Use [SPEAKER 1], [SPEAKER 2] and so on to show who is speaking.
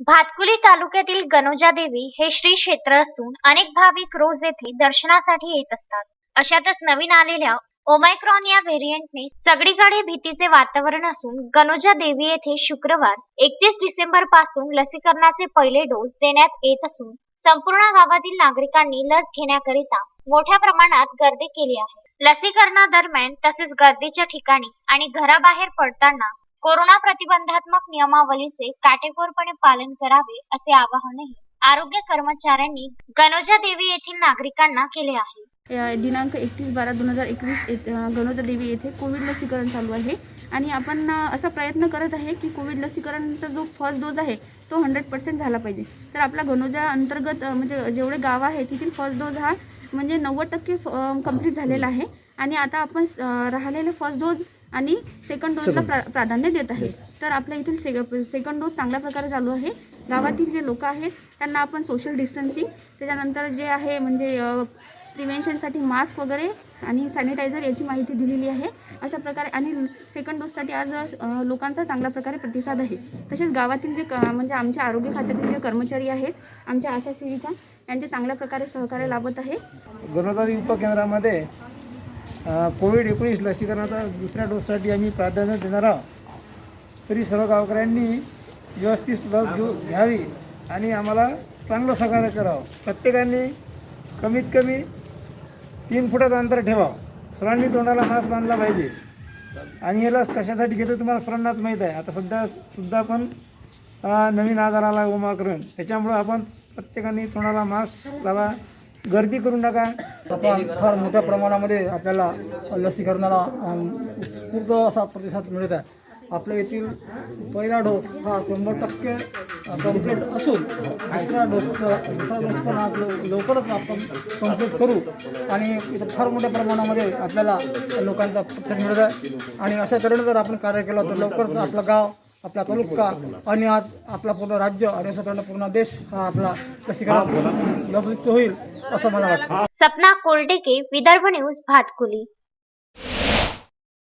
[SPEAKER 1] भातकुली तालुक्यातील गणोजा देवी हे श्री क्षेत्र असून अनेक भाविक रोज येथे दर्शनासाठी येत असतात. अशातच नवीन आलेल्या ओमायक्रॉन या व्हेरियंटने सगळीकडे भीतीचे वातावरण असून गणोजा देवी येथे शुक्रवार एकतीस डिसेंबरपासून लसीकरणाचे पहिले डोस देण्यात येत असून संपूर्ण गावातील नागरिकांनी लस घेण्याकरिता मोठ्या प्रमाणात गर्दी केली आहे. लसीकरणादरम्यान तसेच गर्दीच्या ठिकाणी आणि घराबाहेर पडताना कोरोना प्रतिबंधात्मक नियमावलीचे काटेकोरपणे पालन करावे असे आवाहनही आरोग्य कर्मचाऱ्यांनी गणोजा देवी येथील नागरिकांना केले आहे.
[SPEAKER 2] दिनांक एकतीस बारा दोन हजार एकवीस गणोजा देवी येथे कोविड लसीकरण चालू आहे. आणि आपण असा प्रयत्न करत आहे की कोविड लसीकरणचा जो फर्स्ट डोस आहे तो हंड्रेड पर्सेंट झाला पाहिजे. तर आपला गणोजा अंतर्गत म्हणजे जेवढे गाव आहे तिथील फर्स्ट डोस हा म्हणजे नव्वद टक्के कंप्लीट झालेला आहे. आणि आता आपण राहिलेले फर्स्ट डोस आणि सेकंड डोजला प्रा प्राधान्य देत आहे. तर आपल्या इथील से सेकंड डोस चांगल्या प्रकारे चालू आहे. गावातील जे लोक आहेत त्यांना आपण सोशल डिस्टन्सिंग त्याच्यानंतर जे आहे म्हणजे प्रिव्हेन्शनसाठी मास्क वगैरे आणि सॅनिटायझर याची माहिती दिलेली आहे. अशा प्रकारे आणि सेकंड डोससाठी आज लोकांचा चांगल्या प्रकारे प्रतिसाद आहे. तसेच गावातील जे क म्हणजे आमच्या आरोग्य खात्यातील जे कर्मचारी आहेत आमच्या आशा सेविका यांचे चांगल्या प्रकारे सहकार्य लाभत आहे.
[SPEAKER 3] गणोदारी उपकेंद्रामध्ये कोविड एकोणीस लसीकरणाचा दुसऱ्या डोससाठी आम्ही प्राधान्य देणार आहोत. तरी सर्व गावकऱ्यांनी व्यवस्थित लस घेऊ घ्यावी आणि आम्हाला चांगलं सहकार्य करावं. प्रत्येकाने कमीत कमी तीन फुटाचं अंतर ठेवावं. सर्वांनी तोंडाला मास्क बांधला पाहिजे. आणि हे लस कशासाठी घेतो तुम्हाला सर्वांनाच माहीत आहे. आता सध्या सुद्धा पण नवीन आजार आला उमाकरण त्याच्यामुळं आपण प्रत्येकाने तोंडाला मास्क लावा. गर्दी करू नका.
[SPEAKER 4] आता फार मोठ्या प्रमाणामध्ये आपल्याला लसीकरणाला उत्स्फूर्त असा प्रतिसाद मिळत आहे. आपल्या येथील पहिला डोस हा शंभर टक्के कंप्लीट असून दुसरा डोस दुसरा डोस पण आज लव- लवकरच आपण कंप्लीट करू. आणि इथं फार मोठ्या प्रमाणामध्ये आपल्याला लोकांचा प्रतिसाद मिळत आहे. आणि अशा तऱ्हेने जर आपण कार्य केलं तर लवकरच आपलं गाव आपला तालुका आणि आज आपला पूर्ण राज्य आणि तऱ्हेने पूर्ण देश हा आपला लसीकरण लसयुक्त होईल असं मला वाटतं.
[SPEAKER 1] सपना कोल्डेके विदर्भ न्यूज भातकुली.